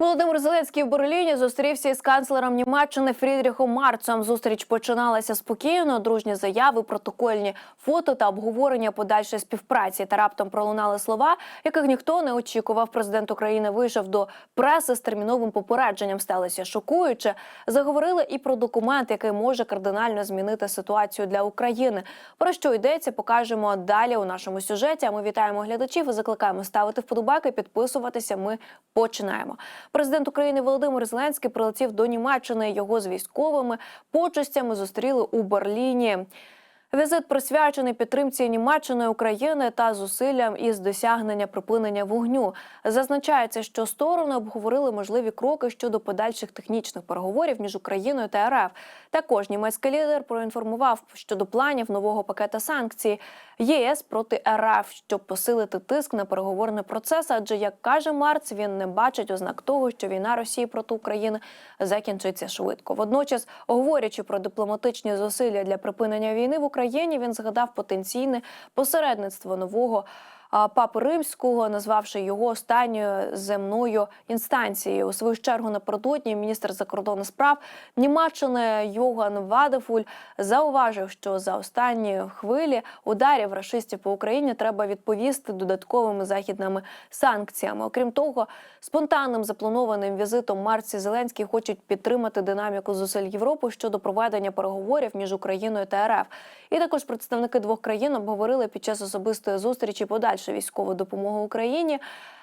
Володимир Зеленський в Берліні зустрівся із канцлером Німеччини Фрідріхом Марцем. Зустріч починалася спокійно, дружні заяви, протокольні фото та обговорення подальшої співпраці. Та раптом пролунали слова, яких ніхто не очікував. Президент України вийшов до преси з терміновим попередженням. Сталося шокуюче. Заговорили і про документ, який може кардинально змінити ситуацію для України. Про що йдеться, покажемо далі у нашому сюжеті. А ми вітаємо глядачів і закликаємо ставити вподобайки, підписуватися. Ми починаємо. Президент України Володимир Зеленський прилетів до Німеччини. Його з військовими почестями зустріли у Берліні. Візит присвячений підтримці Німеччини України та зусиллям із досягнення припинення вогню. Зазначається, що сторони обговорили можливі кроки щодо подальших технічних переговорів між Україною та РФ. Також німецький лідер проінформував щодо планів нового пакета санкцій ЄС проти РФ, щоб посилити тиск на переговорний процес. Адже як каже Марц, він не бачить ознак того, що війна Росії проти України закінчиться швидко. Водночас, говорячи про дипломатичні зусилля для припинення війни в Україні, він згадав потенційне посередництво нового. Папи Римського, назвавши його останньою земною інстанцією. У свою чергу напередодні міністр закордонних справ Німеччини Йоган Вадефуль зауважив, що за останні хвилі ударів рашистів по Україні треба відповісти додатковими західними санкціями. Окрім того, спонтанним запланованим візитом Марці Зеленський хочуть підтримати динаміку зусиль Європи щодо проведення переговорів між Україною та РФ. І також представники двох країн обговорили під час особистої зустрічі подальшу військову допомогу Україні.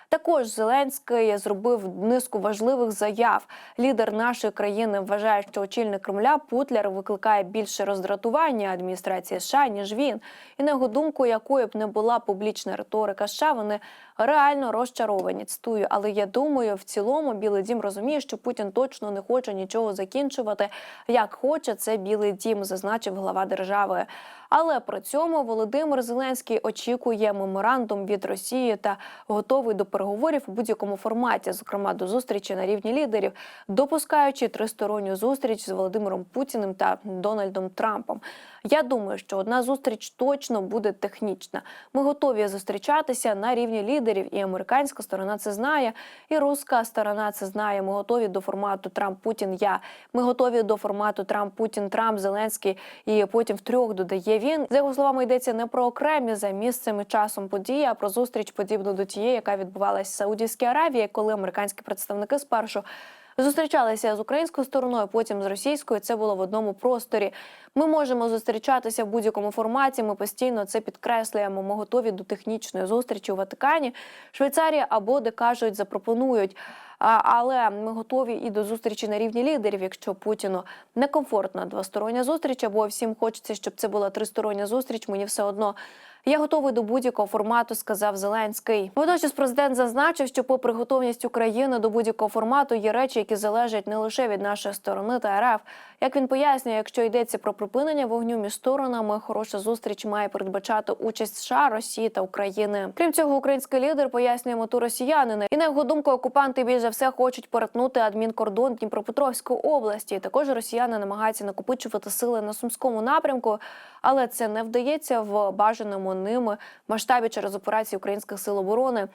Також Зеленський зробив низку важливих заяв. Лідер нашої країни вважає, що очільник Кремля Путляр викликає більше роздратування адміністрації США, ніж він. І на його думку, якою б не була публічна риторика США, вони реально розчаровані. Цитую, але я думаю, в цілому Білий Дім розуміє, що Путін точно не хоче нічого закінчувати, як хоче це Білий Дім, зазначив глава держави. Але при цьому Володимир Зеленський очікує меморандум від Росії та готовий до переговорів у будь-якому форматі, зокрема до зустрічі на рівні лідерів, допускаючи тристоронню зустріч з Володимиром Путіним та Дональдом Трампом. Я думаю, що одна зустріч точно буде технічна. Ми готові зустрічатися на рівні лідерів, і американська сторона це знає, і руська сторона це знає. Ми готові до формату Трамп Путін. Я ми готові до формату Трамп Путін, Трамп Зеленський, і потім втрьох додає він. За його словами йдеться не про окремі за місцем і часом події, а про зустріч подібну до тієї, яка відбувалася в Саудівській Аравії, коли американські представники спершу. Зустрічалися з українською стороною, потім з російською. Це було в одному просторі. Ми можемо зустрічатися в будь-якому форматі. Ми постійно це підкреслюємо. Ми готові до технічної зустрічі у Ватикані, Швейцарія або де кажуть, запропонують. Але ми готові і до зустрічі на рівні лідерів, якщо Путіну некомфортна двостороння зустріч, або всім хочеться, щоб це була тристороння зустріч. Мені все одно. Я готовий до будь-якого формату, сказав Зеленський. Водночас президент зазначив, що, попри готовність України до будь-якого формату, є речі, які залежать не лише від нашої сторони та РФ. Як він пояснює, якщо йдеться про припинення вогню між сторонами, хороша зустріч має передбачати участь США, Росії та України. Крім цього, український лідер пояснює мету росіянина. І на його думку, окупанти більш за все хочуть перетнути адмінкордон Дніпропетровської області. Також росіяни намагаються накопичувати сили на сумському напрямку, але це не вдається в бажаному ними масштабі через операції українських сил оборони.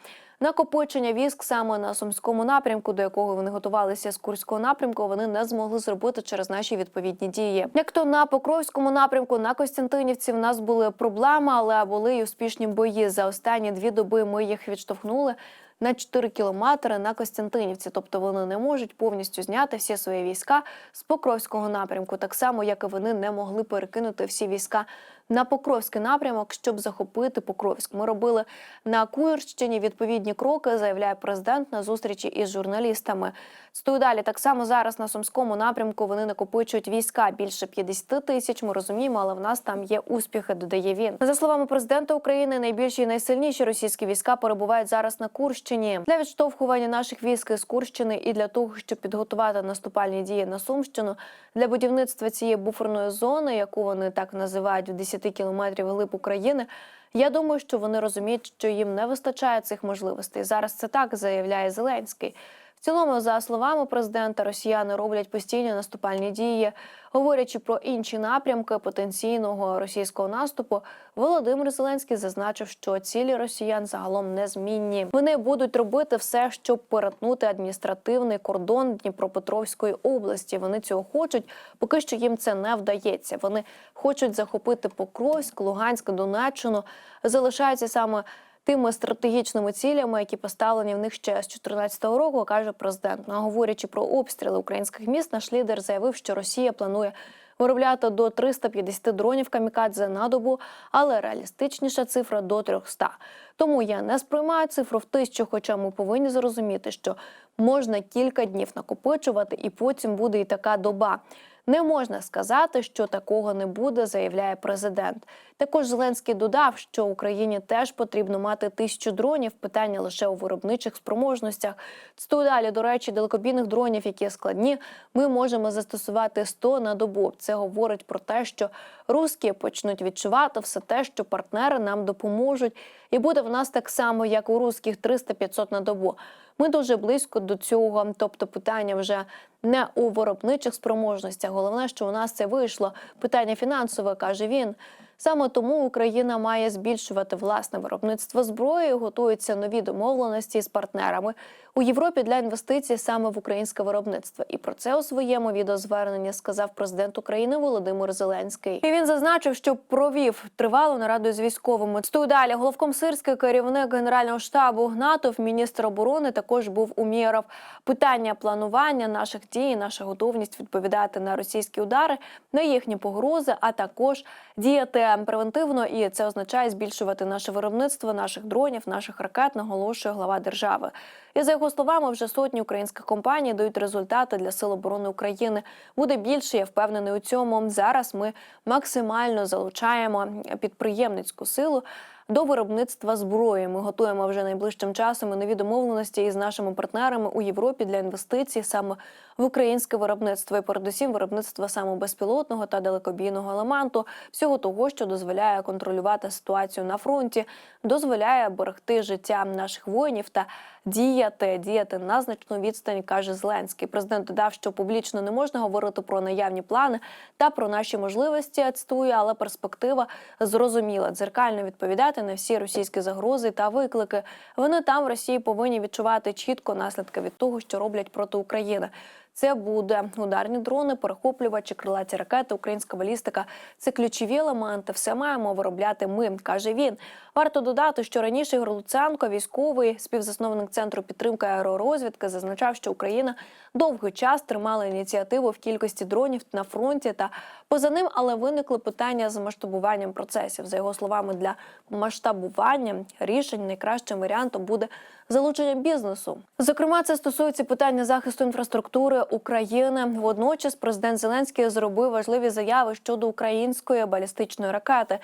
Накопичення військ саме на сумському напрямку, до якого вони готувалися з курського напрямку, вони не змогли зробити через наші відповідні дії. Як то на Покровському напрямку, на Костянтинівці в нас були проблеми, але були й успішні бої. За останні дві доби ми їх відштовхнули. На 4 кілометри на Костянтинівці, тобто вони не можуть повністю зняти всі свої війська з Покровського напрямку, так само як і вони не могли перекинути всі війська на Покровський напрямок, щоб захопити Покровськ. Ми робили на Куїрщині відповідні кроки, заявляє президент на зустрічі із журналістами. Стою далі. Так само зараз на сумському напрямку вони накопичують війська більше 50 тисяч. Ми розуміємо, але в нас там є успіхи. Додає він за словами президента України. Найбільші і найсильніші російські війська перебувають зараз на Курщині для відштовхування наших військ з Курщини і для того, щоб підготувати наступальні дії на Сумщину для будівництва цієї буферної зони, яку вони так називають в 10 кілометрів глиб України. Я думаю, що вони розуміють, що їм не вистачає цих можливостей. Зараз це так заявляє Зеленський. Цілому, за словами президента, росіяни роблять постійні наступальні дії. Говорячи про інші напрямки потенційного російського наступу, Володимир Зеленський зазначив, що цілі росіян загалом незмінні. Вони будуть робити все, щоб перетнути адміністративний кордон Дніпропетровської області. Вони цього хочуть, поки що їм це не вдається. Вони хочуть захопити Покровськ, Луганськ, Донеччину. Залишаються саме тими стратегічними цілями, які поставлені в них ще з 2014 року, каже президент. Ну, а говорячи про обстріли українських міст, наш лідер заявив, що Росія планує виробляти до 350 дронів камікадзе на добу, але реалістичніша цифра до 300. Тому я не сприймаю цифру в тисячу, хоча ми повинні зрозуміти, що можна кілька днів накопичувати, і потім буде і така доба. Не можна сказати, що такого не буде, заявляє президент. Також Зеленський додав, що Україні теж потрібно мати тисячу дронів. Питання лише у виробничих спроможностях. Цитую далі, до речі, далекобійних дронів, які складні, ми можемо застосувати 100 на добу. Це говорить про те, що русські почнуть відчувати все те, що партнери нам допоможуть, і буде в нас так само, як у русських 300-500 на добу. Ми дуже близько до цього. Тобто, питання вже не у виробничих спроможностях. Головне, що у нас це вийшло. Питання фінансове каже він. Саме тому Україна має збільшувати власне виробництво зброї. Готуються нові домовленості з партнерами у Європі для інвестицій саме в українське виробництво. І про це у своєму відеозверненні сказав президент України Володимир Зеленський. І він зазначив, що провів тривалу нараду з військовими. Стою далі. Головком Сирський керівник генерального штабу Гнатов, міністр оборони, також був Умєров. Питання планування наших дій, наша готовність відповідати на російські удари, на їхні погрози, а також діяти превентивно. І це означає збільшувати наше виробництво наших дронів, наших ракет, наголошує глава держави. І за його словами, вже сотні українських компаній дають результати для сил оборони України. Буде більше, я впевнений у цьому. Зараз ми максимально залучаємо підприємницьку силу. До виробництва зброї ми готуємо вже найближчим часом і нові домовленості із нашими партнерами у Європі для інвестицій саме в українське виробництво, і передусім виробництво саме безпілотного та далекобійного елементу, всього того, що дозволяє контролювати ситуацію на фронті, дозволяє берегти життя наших воїнів та діяти, діяти на значну відстань, каже Зеленський. Президент додав, що публічно не можна говорити про наявні плани та про наші можливості. Цитую, але перспектива зрозуміла дзеркально відповідати на всі російські загрози та виклики. Вони там в Росії повинні відчувати чітко наслідки від того, що роблять проти України. Це буде ударні дрони, перехоплювачі, крилаті ракети, українська балістика. Це ключові елементи. Все маємо виробляти. Ми каже він. Варто додати, що раніше Ігор Луценко, військовий співзасновник центру підтримки аеророзвідки, зазначав, що Україна довгий час тримала ініціативу в кількості дронів на фронті та поза ним, але виникли питання з масштабуванням процесів. За його словами, для масштабування рішень найкращим варіантом буде залучення бізнесу. Зокрема, це стосується питання захисту інфраструктури України. Водночас президент Зеленський зробив важливі заяви щодо української балістичної ракети.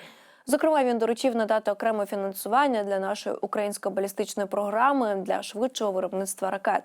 Зокрема, він доручив надати окреме фінансування для нашої української балістичної програми для швидшого виробництва ракет.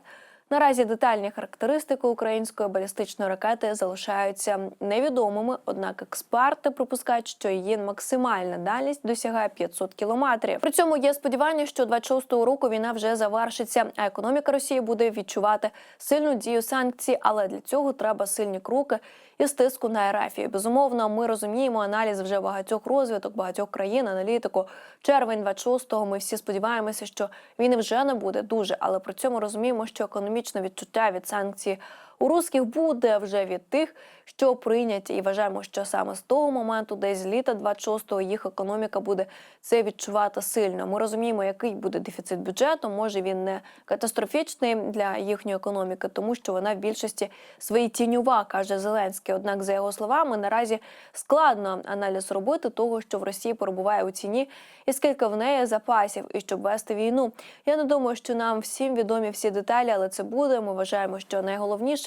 Наразі детальні характеристики української балістичної ракети залишаються невідомими однак експерти припускають, що її максимальна дальність досягає 500 кілометрів. При цьому є сподівання, що 26-го року війна вже завершиться, а економіка Росії буде відчувати сильну дію санкцій. Але для цього треба сильні кроки і стиску на РФ. Безумовно, ми розуміємо аналіз вже багатьох розвиток, багатьох країн, аналітику. Червень 26-го Ми всі сподіваємося, що війни вже не буде дуже, але при цьому розуміємо, що економічне відчуття від санкцій у русських буде вже від тих, що прийняті, і вважаємо, що саме з того моменту, десь з літа 26-го, їх економіка буде це відчувати сильно. Ми розуміємо, який буде дефіцит бюджету. Може він не катастрофічний для їхньої економіки, тому що вона в більшості своїй тіньова, каже Зеленський. Однак, за його словами, наразі складно аналіз робити того, що в Росії перебуває у ціні, і скільки в неї запасів, і щоб вести війну. Я не думаю, що нам всім відомі всі деталі, але це буде. Ми вважаємо, що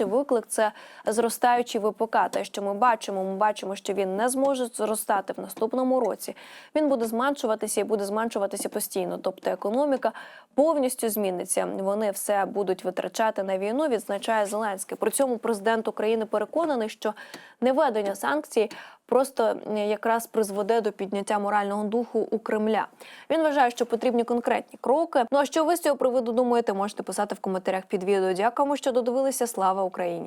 найголовніший виклик це зростаючий ВПК. Те, що ми бачимо, ми бачимо, що він не зможе зростати в наступному році. Він буде зменшуватися і буде зменшуватися постійно. Тобто економіка повністю зміниться. Вони все будуть витрачати на війну. Відзначає Зеленський. При цьому президент України переконаний, що неведення санкцій просто якраз призведе до підняття морального духу у Кремля. Він вважає, що потрібні конкретні кроки. Ну а що ви з цього приводу думаєте? Можете писати в коментарях під відео. Дякуємо, що додивилися. Слава Україні!